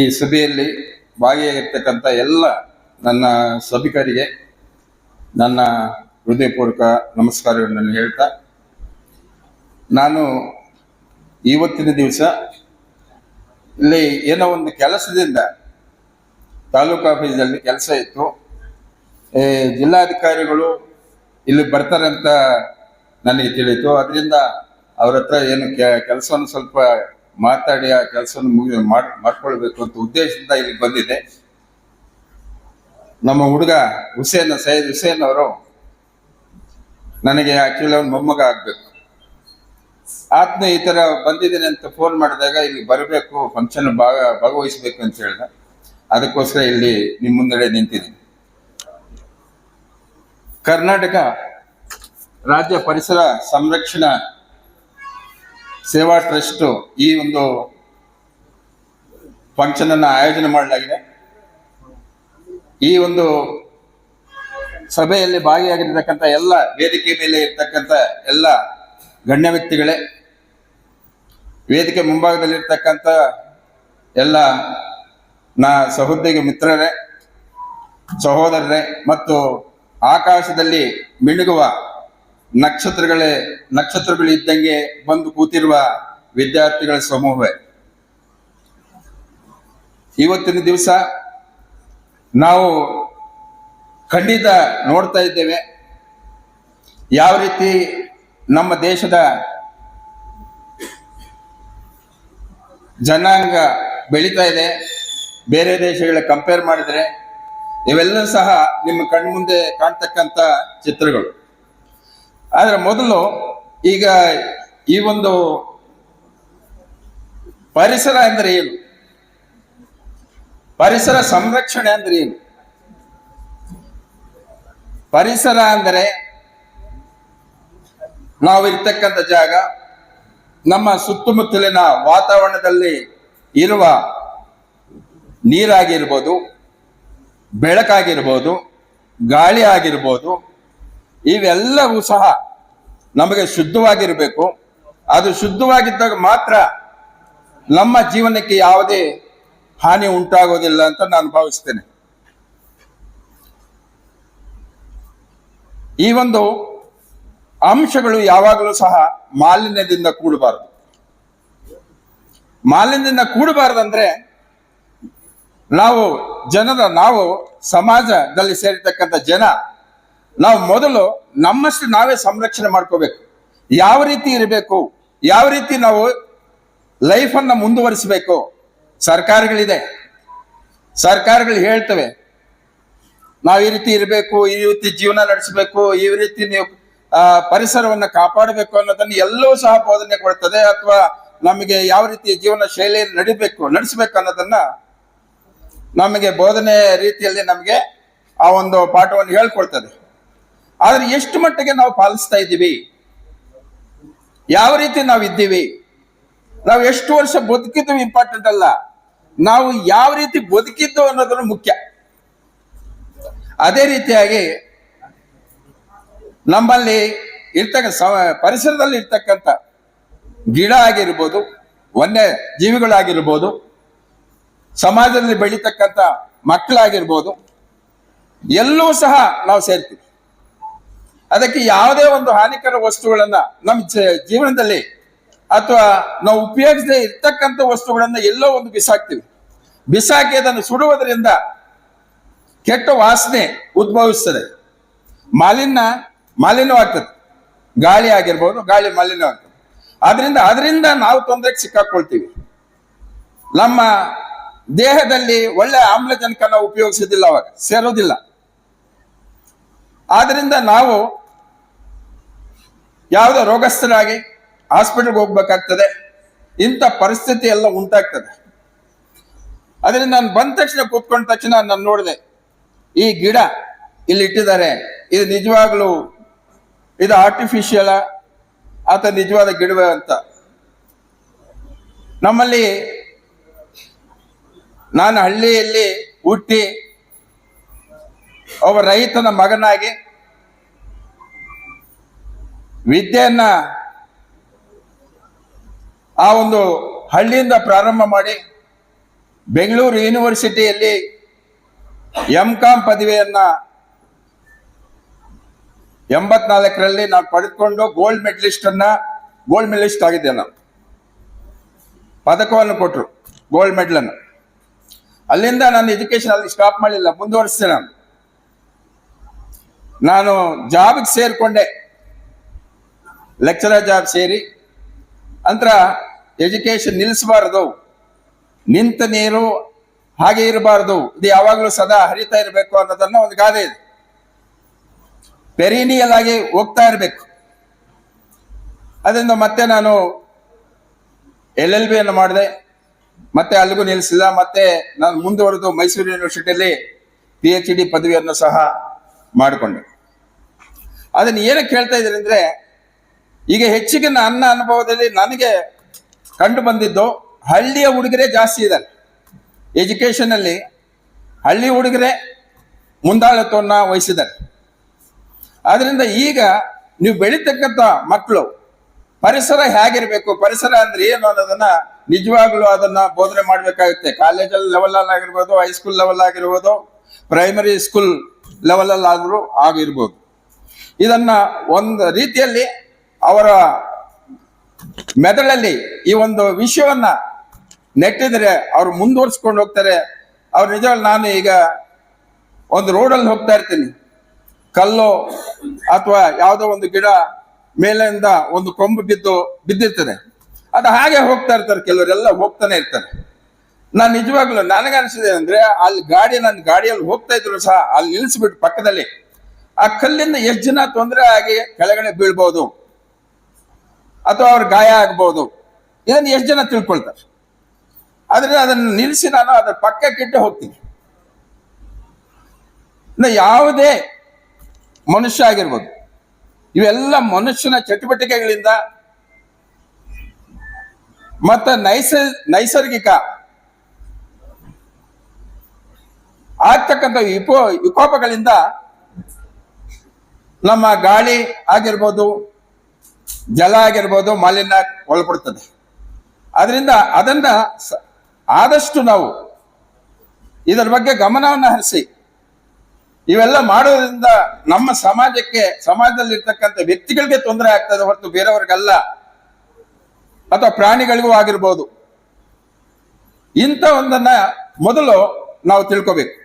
ಈ ಸಭೆಯಲ್ಲಿ ಭಾಗಿಯಾಗಿರ್ತಕ್ಕಂಥ ಎಲ್ಲ ನನ್ನ ಸಭಿಕರಿಗೆ ನನ್ನ ಹೃದಯಪೂರ್ವಕ ನಮಸ್ಕಾರಗಳನ್ನು ಹೇಳ್ತಾ, ನಾನು ಇವತ್ತಿನ ದಿವಸ ಇಲ್ಲಿ ಏನೋ ಒಂದು ಕೆಲಸದಿಂದ ತಾಲೂಕು ಆಫೀಸಲ್ಲಿ ಕೆಲಸ ಇತ್ತು. ಜಿಲ್ಲಾಧಿಕಾರಿಗಳು ಇಲ್ಲಿ ಬರ್ತಾರೆ ಅಂತ ನನಗೆ ತಿಳಿಯಿತು. ಅದರಿಂದ ಅವ್ರ ಹತ್ರ ಏನು ಕೆಲಸವನ್ನು ಸ್ವಲ್ಪ ಮಾತಾಡಿ ಆ ಕೆಲಸವನ್ನು ಮುಗಿ ಮಾಡ್ ಮಾಡ್ಕೊಳ್ಬೇಕು ಅಂತ ಉದ್ದೇಶದಿಂದ ಇಲ್ಲಿ ಬಂದಿದೆ ನಮ್ಮ ಹುಡುಗ ಹುಸೇನ್ ಸೈದ್ ಹುಸೇನ್ ಅವರು ನನಗೆ ಆಕ್ಚುಲಿ ಒಂದು ಮೊಮ್ಮಗ ಆಗ್ಬೇಕು. ಆತ್ಮ ಈ ತರ ಬಂದಿದ್ದೀನಿ ಅಂತ ಫೋನ್ ಮಾಡಿದಾಗ ಇಲ್ಲಿ ಬರಬೇಕು ಫಂಕ್ಷನ್ ಭಾಗ ಭಾಗವಹಿಸ್ಬೇಕು ಅಂತ ಹೇಳ್ದ. ಅದಕ್ಕೋಸ್ಕರ ಇಲ್ಲಿ ನಿಮ್ಮ ಮುಂದಡೆ ನಿಂತಿದ್ದೀನಿ. ಕರ್ನಾಟಕ ರಾಜ್ಯ ಪರಿಸರ ಸಂರಕ್ಷಣಾ ಸೇವಾ ಟ್ರಸ್ಟ್ ಈ ಒಂದು ಫಂಕ್ಷನ್ ಅನ್ನ ಆಯೋಜನೆ ಮಾಡಲಾಗಿದೆ. ಈ ಒಂದು ಸಭೆಯಲ್ಲಿ ಭಾಗಿಯಾಗಿರ್ತಕ್ಕಂಥ ಎಲ್ಲ ವೇದಿಕೆ ಮೇಲೆ ಇರ್ತಕ್ಕಂಥ ಎಲ್ಲ ಗಣ್ಯ ವ್ಯಕ್ತಿಗಳೇ, ವೇದಿಕೆ ಮುಂಭಾಗದಲ್ಲಿರ್ತಕ್ಕಂಥ ಎಲ್ಲ ನಾ ಸಹೋದ್ಯೋಗಿ ಮಿತ್ರರೇ, ಸಹೋದರರೇ ಮತ್ತು ಆಕಾಶದಲ್ಲಿ ಮಿಣುಗುವ ನಕ್ಷತ್ರಗಳೇ ಇದ್ದಂಗೆ ಬಂದು ಕೂತಿರುವ ವಿದ್ಯಾರ್ಥಿಗಳ ಸಮೂಹವೇ. ಇವತ್ತಿನ ದಿವಸ ನಾವು ಖಂಡಿತ ನೋಡ್ತಾ ಇದ್ದೇವೆ. ಯಾವ ರೀತಿ ನಮ್ಮ ದೇಶದ ಜನಾಂಗ ಬೆಳೀತಾ ಇದೆ, ಬೇರೆ ದೇಶಗಳ ಕಂಪೇರ್ ಮಾಡಿದ್ರೆ ಇವೆಲ್ಲ ಸಹ ನಿಮ್ಮ ಕಣ್ಮುಂದೆ ಕಾಣ್ತಕ್ಕಂಥ ಚಿತ್ರಗಳು. ಆದ್ರೆ ಮೊದಲು ಈಗ ಈ ಒಂದು ಪರಿಸರ ಅಂದ್ರೆ ಏನು? ಪರಿಸರ ಸಂರಕ್ಷಣೆ ಅಂದ್ರೆ ಏನು? ಪರಿಸರ ಅಂದರೆ ನಾವು ಇರ್ತಕ್ಕಂಥ ಜಾಗ, ನಮ್ಮ ಸುತ್ತಮುತ್ತಲಿನ ವಾತಾವರಣದಲ್ಲಿ ಇರುವ ನೀರಾಗಿರ್ಬೋದು, ಬೆಳಕಾಗಿರ್ಬೋದು, ಗಾಳಿ ಆಗಿರ್ಬೋದು ಇವೆಲ್ಲವೂ ಸಹ ನಮಗೆ ಶುದ್ಧವಾಗಿರಬೇಕು. ಅದು ಶುದ್ಧವಾಗಿದ್ದಾಗ ಮಾತ್ರ ನಮ್ಮ ಜೀವನಕ್ಕೆ ಯಾವುದೇ ಹಾನಿ ಉಂಟಾಗೋದಿಲ್ಲ ಅಂತ ನಾನು ಭಾವಿಸ್ತೇನೆ. ಈ ಒಂದು ಅಂಶಗಳು ಯಾವಾಗಲೂ ಸಹ ಮಾಲಿನ್ಯದಿಂದ ಕೂಡಬಾರದು. ಮಾಲಿನ್ಯದಿಂದ ಕೂಡಬಾರದಂದ್ರೆ ನಾವು ಜನರ, ನಾವು ಸಮಾಜದಲ್ಲಿ ಸೇರಿರ್ತಕ್ಕಂಥ ಜನ ನಾವು ಮೊದಲು ನಮ್ಮಷ್ಟು ನಾವೇ ಸಂರಕ್ಷಣೆ ಮಾಡ್ಕೋಬೇಕು. ಯಾವ ರೀತಿ ಇರಬೇಕು, ಯಾವ ರೀತಿ ನಾವು ಲೈಫನ್ನು ಮುಂದುವರಿಸಬೇಕು, ಸರ್ಕಾರಗಳಿದೆ. ಸರ್ಕಾರಗಳು ಹೇಳ್ತವೆ, ನಾವು ಈ ರೀತಿ ಇರಬೇಕು, ಈ ರೀತಿ ಜೀವನ ನಡೆಸಬೇಕು, ಈ ರೀತಿ ನೀವು ಪರಿಸರವನ್ನು ಕಾಪಾಡಬೇಕು ಅನ್ನೋದನ್ನ ಎಲ್ಲವೂ ಸಹ ಬೋಧನೆ ಕೊಡ್ತದೆ, ಅಥವಾ ನಮಗೆ ಯಾವ ರೀತಿ ಜೀವನ ಶೈಲಿಯನ್ನು ನಡಿಬೇಕು, ನಡೆಸಬೇಕು ಅನ್ನೋದನ್ನ ನಮಗೆ ಬೋಧನೆ ರೀತಿಯಲ್ಲಿ ನಮಗೆ ಆ ಒಂದು ಪಾಠವನ್ನು ಹೇಳ್ಕೊಡ್ತದೆ. ಆದ್ರೆ ಎಷ್ಟು ಮಟ್ಟಿಗೆ ನಾವು ಪಾಲಿಸ್ತಾ ಇದ್ದೀವಿ? ಯಾವ ರೀತಿ ನಾವು ಇದ್ದೀವಿ? ನಾವು ಎಷ್ಟು ವರ್ಷ ಬದುಕಿದ್ದು ಇಂಪಾರ್ಟೆಂಟ್ ಅಲ್ಲ. ನಾವು ಯಾವ ರೀತಿ ಬದುಕಿದ್ದು ಅನ್ನೋದನ್ನು ಮುಖ್ಯ. ಅದೇ ರೀತಿಯಾಗಿ ನಮ್ಮಲ್ಲಿ ಇರ್ತಕ್ಕ ಪರಿಸರದಲ್ಲಿ ಇರ್ತಕ್ಕಂಥ ಗಿಡ ಆಗಿರ್ಬೋದು, ವನ್ಯ ಜೀವಿಗಳಾಗಿರ್ಬೋದು, ಸಮಾಜದಲ್ಲಿ ಬೆಳೀತಕ್ಕಂಥ ಮಕ್ಕಳಾಗಿರ್ಬೋದು ಎಲ್ಲವೂ ಸಹ ನಾವು ಸೇರ್ತೀವಿ. ಅದಕ್ಕೆ ಯಾವುದೇ ಒಂದು ಹಾನಿಕರ ವಸ್ತುಗಳನ್ನ ನಮ್ಮ ಜೀವನದಲ್ಲಿ ಅಥವಾ ನಾವು ಉಪಯೋಗಿಸದೆ ಇರ್ತಕ್ಕಂಥ ವಸ್ತುಗಳನ್ನ ಎಲ್ಲೋ ಒಂದು ಬಿಸಾಕ್ತಿವಿ. ಬಿಸಾಕಿ ಅದನ್ನು ಸುಡುವುದರಿಂದ ಕೆಟ್ಟ ವಾಸನೆ ಉದ್ಭವಿಸ್ತದೆ. ಮಾಲಿನ್ಯ ಮಾಲಿನ್ಯವಾಗ್ತದೆ. ಗಾಳಿ ಆಗಿರ್ಬೋದು, ಗಾಳಿ ಮಾಲಿನ್ಯವಾಗ್ತದೆ. ಆದ್ರಿಂದ ಅದರಿಂದ ನಾವು ತೊಂದರೆಗೆ ಸಿಕ್ಕಾಕೊಳ್ತೀವಿ. ನಮ್ಮ ದೇಹದಲ್ಲಿ ಒಳ್ಳೆ ಆಮ್ಲಜನಕ ನಾವು ಉಪಯೋಗಿಸೋದಿಲ್ಲ ಅವಾಗ ಸೇರೋದಿಲ್ಲ ಆದ್ರಿಂದ ನಾವು ಯಾವುದೋ ರೋಗಸ್ಥರಾಗಿ ಹಾಸ್ಪಿಟಲ್ಗೆ ಹೋಗ್ಬೇಕಾಗ್ತದೆ. ಇಂಥ ಪರಿಸ್ಥಿತಿ ಎಲ್ಲ ಉಂಟಾಗ್ತದೆ. ಅದರಿಂದ ನಾನು ಬಂದ ತಕ್ಷಣ ಕೂತ್ಕೊಂಡ ತಕ್ಷಣ ನಾನು ನೋಡಿದೆ, ಈ ಗಿಡ ಇಲ್ಲಿ ಇಟ್ಟಿದ್ದಾರೆ. ಇದು ನಿಜವಾಗ್ಲೂ ಇದು ಆರ್ಟಿಫಿಷಿಯಲ ಆತ ನಿಜವಾದ ಗಿಡವೇ ಅಂತ. ನಮ್ಮಲ್ಲಿ ನಾನು ಹಳ್ಳಿಯಲ್ಲಿ ಹುಟ್ಟಿ, ಒಬ್ಬ ರೈತನ ಮಗನಾಗಿ ವಿದ್ಯೆಯನ್ನ ಆ ಒಂದು ಹಳ್ಳಿಯಿಂದ ಪ್ರಾರಂಭ ಮಾಡಿ ಬೆಂಗಳೂರು ಯೂನಿವರ್ಸಿಟಿಯಲ್ಲಿ ಎಂ ಕಾಮ್ ಪದವಿಯನ್ನು ಎಂಬತ್ನಾಲ್ಕರಲ್ಲಿ ನಾನು ಪಡೆದುಕೊಂಡು ಗೋಲ್ಡ್ ಮೆಡಲಿಸ್ಟ್ ಅನ್ನ ಗೋಲ್ಡ್ ಮೆಡಲಿಸ್ಟ್ ಆಗಿದ್ದೆ ನಾನು. ಪದಕವನ್ನು ಕೊಟ್ಟರು ಗೋಲ್ಡ್ ಮೆಡಲ್ ಅನ್ನು. ಅಲ್ಲಿಂದ ನಾನು ಎಜುಕೇಶನ್ ಅಲ್ಲಿ ಸ್ಟಾಪ್ ಮಾಡಲಿಲ್ಲ, ಮುಂದುವರಿಸಿದೆ ನಾನು. ನಾನು ಜಾಬ್ಗೆ ಸೇರಿಕೊಂಡೆ. ಲೆಕ್ಚರರ್ ಜಾಬ್ ಸೇರಿ ಅಂತರ ಎಜುಕೇಶನ್ ನಿಲ್ಲಿಸಬಾರದು ನಿಂತ ನೀರು ಹಾಗೆ ಇರಬಾರದು, ಇದು ಯಾವಾಗಲೂ ಸದಾ ಹರಿತಾ ಇರಬೇಕು ಅನ್ನೋದನ್ನ ಒಂದು ಗಾದೆ ಇದೆ. ಪೆರಿನಿಯಲ್ ಆಗಿ ಹೋಗ್ತಾ ಇರಬೇಕು. ಅದರಿಂದ ಮತ್ತೆ ನಾನು ಎಲ್ ಎಲ್ ಬಿಯನ್ನು ಮಾಡಿದೆ, ಮತ್ತೆ ಅಲ್ಲಿಗೂ ನಿಲ್ಲಿಸಿಲ್ಲ ಮತ್ತೆ ನಾನು ಮುಂದುವರೆದು ಮೈಸೂರು ಯೂನಿವರ್ಸಿಟಿಯಲ್ಲಿ ಪಿ ಎಚ್ ಡಿ ಪದವಿಯನ್ನು ಸಹ ಮಾಡಿಕೊಂಡೆ. ಅದನ್ನ ಏನಕ್ಕೆ ಹೇಳ್ತಾ ಇದ್ದೀನಿ ಅಂದ್ರೆ ಈಗ ಹೆಚ್ಚಿಗೆ ನನ್ನ ಅನುಭವದಲ್ಲಿ ನನಗೆ ಕಂಡು ಬಂದಿದ್ದು ಹಳ್ಳಿಯ ಹುಡುಗರೇ ಜಾಸ್ತಿ ಇದ್ದಾರೆ ಎಜುಕೇಶನ್ ಅಲ್ಲಿ ಹಳ್ಳಿ ಹುಡುಗರೇ ಮುಂದಾಳತ್ವವನ್ನು ವಹಿಸಿದ್ದಾರೆ. ಆದ್ದರಿಂದ ಈಗ ನೀವು ಬೆಳೀತಕ್ಕಂಥ ಮಕ್ಕಳು ಪರಿಸರ ಹೇಗಿರಬೇಕು, ಪರಿಸರ ಅಂದ್ರೆ ಏನು ಅನ್ನೋದನ್ನ ನಿಜವಾಗ್ಲೂ ಅದನ್ನ ಬೋಧನೆ ಮಾಡಬೇಕಾಗುತ್ತೆ. ಕಾಲೇಜಲ್ಲಿ ಲೆವೆಲ್ ಅಲ್ಲಿ ಆಗಿರ್ಬೋದು ಹೈಸ್ಕೂಲ್ ಲೆವೆಲ್ ಆಗಿರ್ಬೋದು ಪ್ರೈಮರಿ ಸ್ಕೂಲ್ ಲೆವೆಲ್ ಅಲ್ಲಿ ಆದ್ರೂ ಆಗಿರ್ಬೋದು. ಇದನ್ನ ಒಂದು ರೀತಿಯಲ್ಲಿ ಅವರ ಮೆದುಳಲ್ಲಿ ಈ ಒಂದು ವಿಷಯವನ್ನ ನೆಟ್ಟಿದ್ರೆ ಅವ್ರು ಮುಂದುವರ್ಸ್ಕೊಂಡು ಹೋಗ್ತಾರೆ. ಅವ್ರು ನಿಜವಾಗ್ಲು ನಾನು ಈಗ ಒಂದು ರೋಡಲ್ಲಿ ಹೋಗ್ತಾ ಇರ್ತೀನಿ. ಕಲ್ಲು ಅಥವಾ ಯಾವುದೋ ಒಂದು ಗಿಡ ಮೇಲಿಂದ ಒಂದು ಕೊಂಬು ಬಿದ್ದು ಬಿದ್ದಿರ್ತದೆ. ಅದು ಹಾಗೆ ಹೋಗ್ತಾ ಇರ್ತಾರೆ. ಕೆಲವರೆಲ್ಲ ಹೋಗ್ತಾನೆ ಇರ್ತಾರೆ. ನಾನು ನಿಜವಾಗ್ಲೂ ನನಗನ್ಸಿದೆ ಅಂದ್ರೆ ಅಲ್ಲಿ ಗಾಡಿ ನನ್ನ ಗಾಡಿಯಲ್ಲಿ ಹೋಗ್ತಾ ಇದ್ರು ಸಹ ಅಲ್ಲಿ ನಿಲ್ಲಿಸ್ಬಿಟ್ಟು ಪಕ್ಕದಲ್ಲಿ ಆ ಕಲ್ಲಿಂದ ಎಷ್ಟು ಜನ ತೊಂದರೆ ಆಗಿ ಕೆಳಗಡೆ ಬೀಳ್ಬೋದು. ಅಥವಾ ಅವ್ರ ಗಾಯ ಆಗ್ಬೋದು. ಇದನ್ನು ಎಷ್ಟು ಜನ ತಿಳ್ಕೊಳ್ತಾರೆ? ಆದ್ರೆ ಅದನ್ನು ನಿಲ್ಲಿಸಿ ನಾನು ಅದರ ಪಕ್ಕಕ್ಕಿಟ್ಟು ಹೋಗ್ತೀನಿ. ಯಾವುದೇ ಮನುಷ್ಯ ಆಗಿರ್ಬೋದು, ಇವೆಲ್ಲ ಮನುಷ್ಯನ ಚಟುವಟಿಕೆಗಳಿಂದ ಮತ್ತ ನೈಸ, ನೈಸರ್ಗಿಕ ಆಗ್ತಕ್ಕಂಥ ವಿಪೋ, ವಿಕೋಪಗಳಿಂದ ನಮ್ಮ ಗಾಳಿ ಆಗಿರ್ಬೋದು ಜಲ ಆಗಿರ್ಬೋದು ಮಾಲಿನ್ಯ ಒಳಪಡ್ತದೆ ಅದರಿಂದ ಅದನ್ನ ಆದಷ್ಟು ನಾವು ಇದರ ಬಗ್ಗೆ ಗಮನವನ್ನು ಹರಿಸಿ. ಇವೆಲ್ಲ ಮಾಡೋದ್ರಿಂದ ನಮ್ಮ ಸಮಾಜಕ್ಕೆ, ಸಮಾಜದಲ್ಲಿರ್ತಕ್ಕಂಥ ವ್ಯಕ್ತಿಗಳಿಗೆ ತೊಂದರೆ ಆಗ್ತದೆ ಹೊರತು ಬೇರೆಯವ್ರಿಗಲ್ಲ. ಅಥವಾ ಪ್ರಾಣಿಗಳಿಗೂ ಆಗಿರ್ಬೋದು. ಇಂಥ ಒಂದನ್ನ ಮೊದಲು ನಾವು ತಿಳ್ಕೋಬೇಕು.